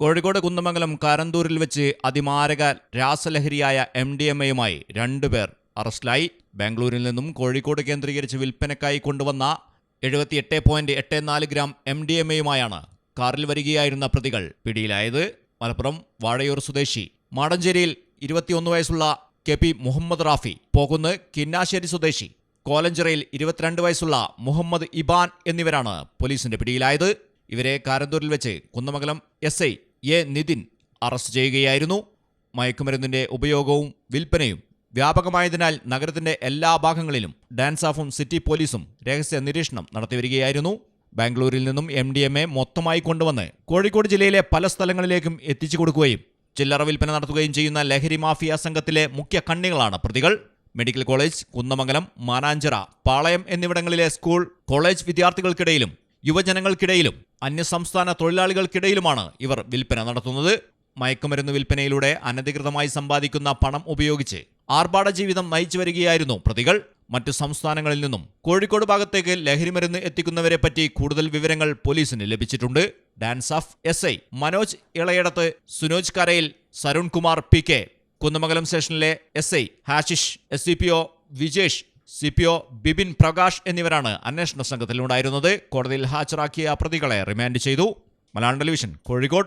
കോഴിക്കോട് കുന്നമംഗലം കാരന്തൂരിൽ വെച്ച് അതിമാരക രാസലഹരിയായ എം ഡി എം എയുമായി രണ്ടുപേർ അറസ്റ്റിലായി. ബാംഗ്ലൂരിൽ നിന്നും കോഴിക്കോട് കേന്ദ്രീകരിച്ച് വിൽപ്പനക്കായി കൊണ്ടുവന്ന എഴുപത്തിയെട്ട് പോയിന്റ് എട്ട് നാല് ഗ്രാം എം ഡി എം എയുമായാണ് കാറിൽ വരികയായിരുന്ന പ്രതികൾ പിടിയിലായത്. മലപ്പുറം വാഴയൂർ സ്വദേശി മാടഞ്ചേരിയിൽ ഇരുപത്തിയൊന്ന് വയസ്സുള്ള കെ പി മുഹമ്മദ് റാഫി പോകുന്ന് കിന്നാശ്ശേരി സ്വദേശി കോലഞ്ചിറയിൽ ഇരുപത്തിരണ്ട് വയസ്സുള്ള മുഹമ്മദ് ഇബാൻ എന്നിവരാണ് പോലീസിന്റെ പിടിയിലായത്. ഇവരെ കാരന്തൂരിൽ വെച്ച് Kunnamangalam S I A. Nithin arrest ചെയ്യുകയായിരുന്നു. മയക്കുമരുന്നിന്റെ ഉപയോഗവും വിൽപ്പനയും വ്യാപകമായതിനാൽ നഗരത്തിന്റെ എല്ലാ ഭാഗങ്ങളിലും ഡാൻസ് ഓഫും സിറ്റി പോലീസും രഹസ്യ നിരീക്ഷണം നടത്തിവരികയായിരുന്നു. ബാംഗ്ലൂരിൽ നിന്നും എം ഡി എം എ മൊത്തമായി കൊണ്ടുവന്ന് കോഴിക്കോട് ജില്ലയിലെ പല സ്ഥലങ്ങളിലേക്കും എത്തിച്ചു കൊടുക്കുകയും ചില്ലറ വിൽപ്പന നടത്തുകയും ചെയ്യുന്ന ലഹരി മാഫിയ സംഘത്തിലെ മുഖ്യ കണ്ണികളാണ് പ്രതികൾ. മെഡിക്കൽ കോളേജ് കുന്നമംഗലം മാനാഞ്ചിറ പാളയം എന്നിവിടങ്ങളിലെ സ്കൂൾ കോളേജ് വിദ്യാർത്ഥികൾക്കിടയിലും യുവജനങ്ങൾക്കിടയിലും അന്യസംസ്ഥാന തൊഴിലാളികൾക്കിടയിലുമാണ് ഇവർ വിൽപ്പന നടത്തുന്നത്. മയക്കുമരുന്ന് വിൽപ്പനയിലൂടെ അനധികൃതമായി സമ്പാദിക്കുന്ന പണം ഉപയോഗിച്ച് ആർഭാട ജീവിതം നയിച്ചു വരികയായിരുന്നു പ്രതികൾ. മറ്റു സംസ്ഥാനങ്ങളിൽ നിന്നും കോഴിക്കോട് ഭാഗത്തേക്ക് ലഹരിമരുന്ന് എത്തിക്കുന്നവരെ പറ്റി കൂടുതൽ വിവരങ്ങൾ പോലീസിന് ലഭിച്ചിട്ടുണ്ട്. DANSAF S I Manoj Elayadath Sunoj Karayil Sarunkumar P K Kunnamangalam സ്റ്റേഷനിലെ S I Hashish S C P O Vijesh C P O Bipin Prakash എന്നിവരാണ് അന്വേഷണ സംഘത്തിലുണ്ടായിരുന്നത്. കോടതിയിൽ ഹാജരാക്കിയ പ്രതികളെ റിമാൻഡ് ചെയ്തു. Malayalam television Kozhikode.